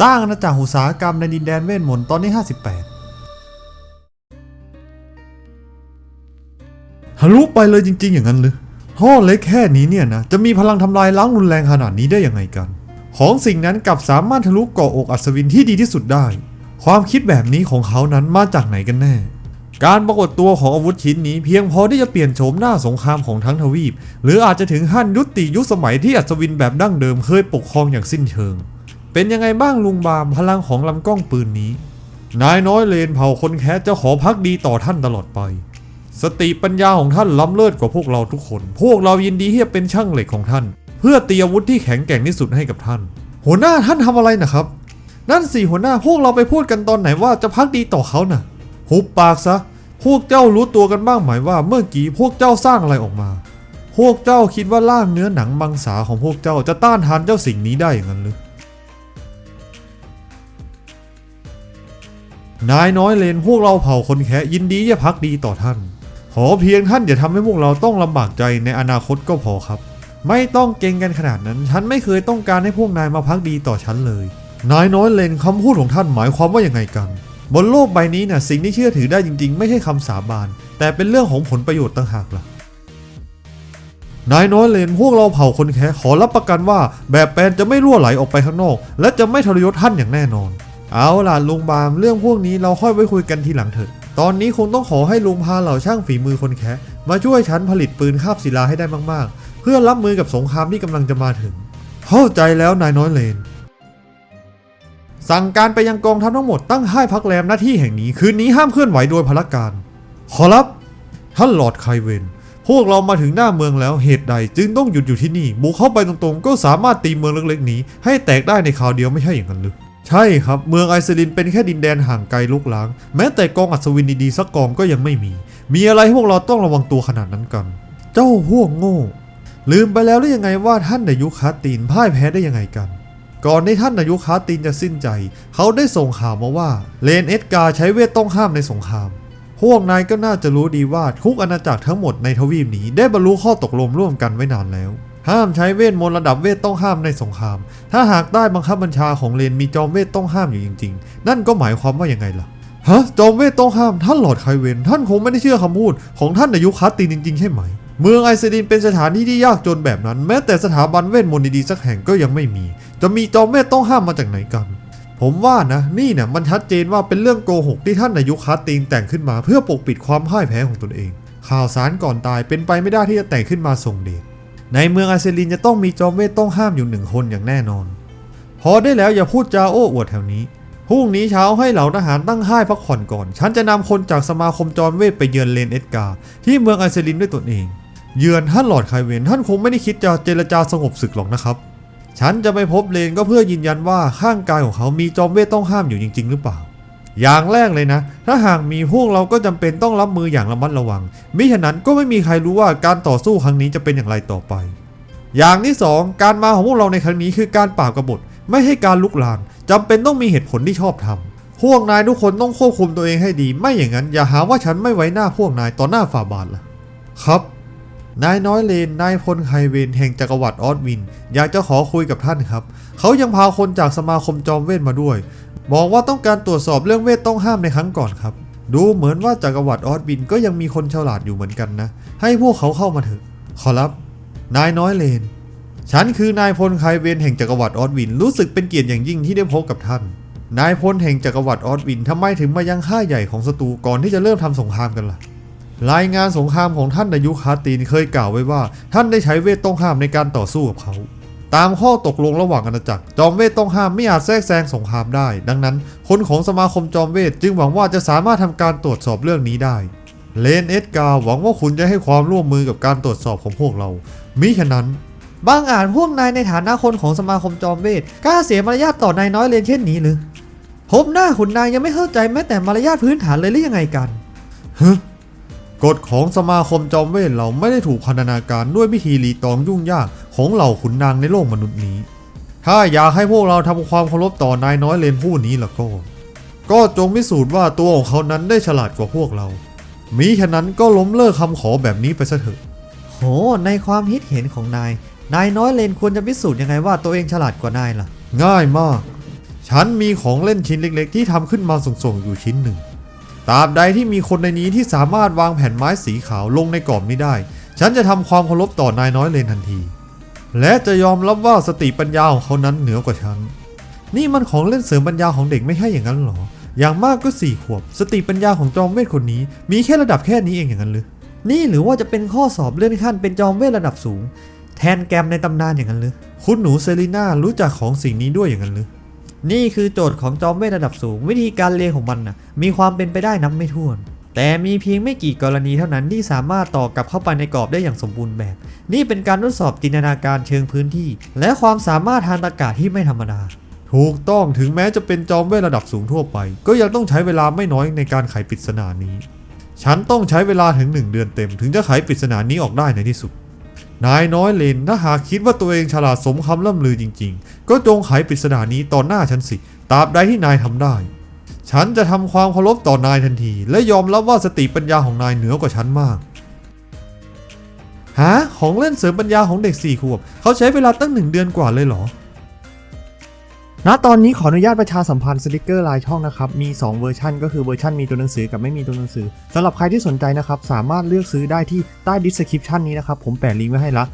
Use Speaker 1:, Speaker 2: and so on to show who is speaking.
Speaker 1: สร้างอาณาจักรอุตสาหกรรมในดินแดนเวทมนต์ตอนที่ 58ทะลุไปเลยจริง ๆ อย่างนั้นหรือท่อเล็กแค่นี้เนี่ยนะ จะมีพลังทำลายล้างรุนแรงขนาดนี้ได้ยังไงกัน ของสิ่งนั้นกลับสามารถทะลุเกาะอกอัศวินที่ดีที่สุดได้ ความคิดแบบนี้ของเขานั้นมาจากไหนกันแน่ การปรากฏตัวของอาวุธชิ้นนี้เพียงพอที่จะเปลี่ยนโฉมหน้าสงครามของทั้งทวีป หรืออาจจะถึงขั้นยุติยุคสมัยที่อัศวินแบบดั้งเดิมเคยปกครองอย่างสิ้นเชิง เป็นยังไงบ้างลุงบามพลังของลำกล้องปืนนี้ นายน้อยเลนเผ่าคนแค้จะขอพักดีต่อท่านตลอดไป สติปัญญาของท่านล้ำเลิศกว่าพวกเราทุกคน พวกเรายินดีที่จะเป็นช่างเหล็กของท่าน เพื่อตีอาวุธที่แข็งแกร่งที่สุดให้กับท่าน หัวหน้าท่านทำอะไรนะครับ นั่นสิหัวหน้าพวกเราไปพูดกันตอนไหนว่าจะพักดีต่อเขาน่ะ หุบปากซะ พวกเจ้ารู้ตัวกันบ้างไหมว่า เมื่อกี้พวกเจ้าสร้างอะไรออกมา พวกเจ้าคิดว่าร่างเนื้อหนังมังสาของพวกเจ้าจะต้านทานเจ้าสิ่งนี้ได้อย่างนั้นหรือ นายน้อยเลนพวกเราเผ่าคนแคะยินดีจะพักดีต่อท่าน ขอเพียงท่านอย่าทำให้พวกเราต้องลำบากใจในอนาคตก็พอครับ ไม่ต้องเก่งกันขนาดนั้น ฉันไม่เคยต้องการให้พวกนายมาพักดีต่อฉันเลย นายน้อยเลนคำพูดของท่านหมายความว่าอยังไงกัน บนโลกใบนี้น่ะสิ่งที่เชื่อถือได้จริง ๆ ไม่ใช่คำสาบาน แต่เป็นเรื่องของผลประโยชน์ต่างหากล่ะนายน้อยเลนพวกเราเผ่าคนแคะขอรับประกันว่า แบบแปลนจะไม่รั่วไหลออกไปข้างนอก และจะไม่ทรยศท่านอย่างแน่นอน เอาล่ะลุงบามเรื่องพวกนี้เราค่อยไว้คุยกันทีหลังเถอะ ตอนนี้คงต้องขอให้ลุงพาเหล่าช่างฝีมือคนแคะมาช่วยฉันผลิตปืนคาบศิลาให้ได้มากๆ เพื่อรับมือกับสงครามที่กำลังจะมาถึง เข้าใจแล้วนายน้อยเลน สั่งการไปยังกองทัพทั้งหมดตั้งค่ายพักแรมหน้าที่แห่งนี้คืนนี้ห้ามเคลื่อนไหวโดยพลการ ขอรับ ท่านหลอดไคเวน พวกเรามาถึงหน้าเมืองแล้วเหตุใดจึงต้องหยุดอยู่ที่นี่บุกเข้าไปตรงๆ ก็สามารถตีเมืองเล็กๆนี้ ให้แตกได้ในคราวเดียวไม่ใช่อย่างนั้นหรือ ใช่ครับ เมืองไอซ์ลินเป็นแค่ดินแดนห่างไกลลุกล้าง แม้แต่กองอัศวินดีๆสักกองก็ยังไม่มี มีอะไรให้พวกเราต้องระวังตัวขนาดนั้นกัน เจ้าพวกโง่ ลืมไปแล้วหรือยังไงว่าท่านนายุคาตีนพ่ายแพ้ได้ยังไงกัน ก่อนที่ท่านนายุคาตีนจะสิ้นใจ เขาได้ส่งข่าวมาว่าเลนเอ็ดการ์ใช้เวทต้องห้ามในสงคราม พวกนายก็น่าจะรู้ดีว่าทุกอาณาจักรทั้งหมดในทวีปนี้ได้บรรลุข้อตกลงร่วมกันไว้นานแล้ว ห้ามใช้เวทมนต์ระดับเวทต้องห้ามในสงคราม ถ้าหากได้บังคับบัญชาของเลนมีจอมเวทต้องห้ามอยู่จริง ๆ นั่นก็หมายความว่าอยังไงล่ะ ฮะ จอมเวทต้องห้าม ท่านหลอดไคเวนท่านคงไม่ได้เชื่อคำพูดของท่านนายุคาตีนจริงๆ ใช่ไหม เมืองไอซ์ดินเป็นสถานที่ที่ยากจนแบบนั้น แม้แต่สถาบันเวทมนต์ดีๆสักแห่งก็ยังไม่มี จะมีจอมเวทต้องห้ามมาจากไหนกัน ผมว่านะ นี่เนี่ยมันชัดเจนว่าเป็นเรื่องโกหกที่ท่านนายุคาตีนแต่งขึ้นมา เพื่อปกปิดความพ่ายแพ้ของตนเอง ข่าวสารก่อนตายเป็นไปไม่ได้ที่จะแต่งขึ้นมาส่งเดช ในเมืองไอเซลินจะต้องมีจอมเวทต้องห้ามอยู่หนึ่งคนอย่างแน่นอน พอได้แล้วอย่าพูดจาโอ้อวดแถวนี้พรุ่งนี้เช้าให้เหล่าทหารตั้งค่ายพักผ่อนก่อน ฉันจะนำคนจากสมาคมจอมเวทไปเยือนเลนเอ็ดการ์ที่เมืองไอเซลินด้วยตนเอง เยือนท่านหลอดไคเวนท่านคงไม่ได้คิดจะเจรจาสงบศึกหรอกนะครับ ฉันจะไปพบเลนก็เพื่อยืนยันว่าข้างกายของเขามีจอมเวทต้องห้ามอยู่จริง ๆ หรือเปล่า อย่างแรกเลยนะ ถ้าหากมีพวกเราก็จำเป็นต้องรับมืออย่างระมัดระวัง มิฉะนั้นก็ไม่มีใครรู้ว่าการต่อสู้ครั้งนี้จะเป็นอย่างไรต่อไป อย่างที่สองการมาของพวกเราในครั้งนี้คือการปราบกบฏ ไม่ให้การลุกลามจำเป็นต้องมีเหตุผลที่ชอบทำพวกนายทุกคนต้องควบคุมตัวเองให้ดี ไม่อย่างนั้นอย่าหาว่าฉันไม่ไว้หน้าพวกนายต่อหน้าฝ่าบาทล่ะ ครับ นายน้อยเลน นายพลไคเวนแห่งจักรวรรดิออสวิน อยากจะขอคุยกับท่านครับ เขายังพาคนจากสมาคมจอมเวทมาด้วย บอกว่าต้องการตรวจสอบเรื่องเวทต้องห้ามในครั้งก่อนครับ ดูเหมือนว่าจักรวรรดิออสวินก็ยังมีคนฉลาดอยู่เหมือนกันนะ ให้พวกเขาเข้ามาเถอะ ขอรับ นายน้อยเลน ฉันคือนายพลไคเวนแห่งจักรวรรดิออสวินรู้สึกเป็นเกียรติอย่างยิ่งที่ได้พบกับท่าน นายพลแห่งจักรวรรดิออสวินทำไมถึงมายังค่ายใหญ่ของศัตรูก่อนที่จะเริ่มทำสงครามกันล่ะรายงานสงครามของท่านนายุคาตีนเคยกล่าวไว้ว่า ท่านได้ใช้เวทต้องห้ามในการต่อสู้กับเขา ตามข้อตกลงระหว่างอาณาจักร จอมเวทต้องห้ามไม่อาจแทรกแซงสงครามได้ ดังนั้น คนของสมาคมจอมเวทจึงหวังว่าจะสามารถทำการตรวจสอบเรื่องนี้ได้ เลนเอ็ดการ์หวังว่าคุณจะให้ความร่วมมือกับการตรวจสอบของพวกเรา มิฉะนั้น
Speaker 2: บางอาจพวกนายในฐานะคนของสมาคมจอมเวทกล้าเสียมารยาทต่อนายน้อยเลนเช่นนี้หรือผมหน้าขุนนางยังไม่เข้าใจแม้แต่มารยาทพื้นฐานเลยหรือยังไงกัน
Speaker 1: ฮึกฎของสมาคมจอมเวทเราไม่ได้ถูกพันธนาการด้วยวิธีรีตองยุ่งยาก ของเหล่าขุนนางในโลกมนุษย์นี้ ถ้าอยากให้พวกเราทำความเคารพต่อนายน้อยเลนผู้นี้ล่ะก็ ก็จงพิสูจน์ว่าตัวของเขานั้นได้ฉลาดกว่าพวกเรา มิฉะนั้นก็ล้มเลิกคำขอแบบนี้ไปซะเถอะ
Speaker 2: โห ในความคิดเห็นของนาย นายน้อยเลนควรจะพิสูจน์ยังไงว่าตัวเองฉลาดกว่านายล่ะ
Speaker 1: ง่ายมาก ฉันมีของเล่นชิ้นเล็ก ๆ ที่ทำขึ้นมาส่งๆอยู่ชิ้นหนึ่งตราบใดที่มีคนในนี้ที่สามารถวางแผ่นไม้สีขาวลงในกรอบนี้ได้ ฉันจะทำความเคารพต่อนายน้อยเลนทันที และจะยอมรับว่าสติปัญญาของเขานั้นเหนือกว่าฉัน นี่มันของเล่นเสริมปัญญาของเด็กไม่ใช่อย่างนั้นหรอ อย่างมากก็สี่ขวบ สติปัญญาของจอมเวทคนนี้ มีแค่ระดับแค่นี้เองอย่างนั้นหรือ
Speaker 2: นี่หรือว่าจะเป็นข้อสอบเลื่อนขั้นเป็นจอมเวทระดับสูง แทนแกมในตำนานอย่างนั้นหรือ
Speaker 1: คุณหนูเซรีนารู้จักของสิ่งนี้ด้วยอย่างนั้นหรือ
Speaker 2: นี่คือโจทย์ของจอมเวทระดับสูง วิธีการเรียนของมันนะมีความเป็นไปได้นับไม่ถ้วน แต่มีเพียงไม่กี่กรณีเท่านั้นที่สามารถต่อกลับเข้าไปในกรอบได้อย่างสมบูรณ์แบบ นี่เป็นการทดสอบจินตนาการเชิงพื้นที่ และความสามารถทางตรรกะที่ไม่ธรรมดา
Speaker 1: ถูกต้องถึงแม้จะเป็นจอมเวทระดับสูงทั่วไป ก็ยังต้องใช้เวลาไม่น้อยในการไขปริศนานี้ ฉันต้องใช้เวลาถึงหนึ่งเดือนเต็ม ถึงจะไขปริศนานี้ออกได้ในที่สุดนายน้อยเลนถ้าหากคิดว่าตัวเองฉลาดสมคำล่ำลือจริง ๆ ก็จงไขปริศนานี้ต่อหน้าฉันสิตราบใดที่นายทำได้ ฉันจะทำความเคารพต่อนายทันที และยอมรับว่าสติปัญญาของนายเหนือกว่าฉันมากฮะของเล่นเสริมปัญญาของเด็กสี่ขวบ เขาใช้เวลาตั้งหนึ่งเดือนกว่าเลยเหรอ
Speaker 3: ณตอนนี้ขออนุญาตประชาสัมพันธ์สติกเกอร์ลายช่องนะครับ มี 2 เวอร์ชันก็คือเวอร์ชันมีตัวหนังสือกับไม่มีตัวหนังสือสำหรับใครที่สนใจนะครับสามารถเลือกซื้อได้ที่ใต้ description นี้นะครับผมแปะลิงก์ไว้ให้ละ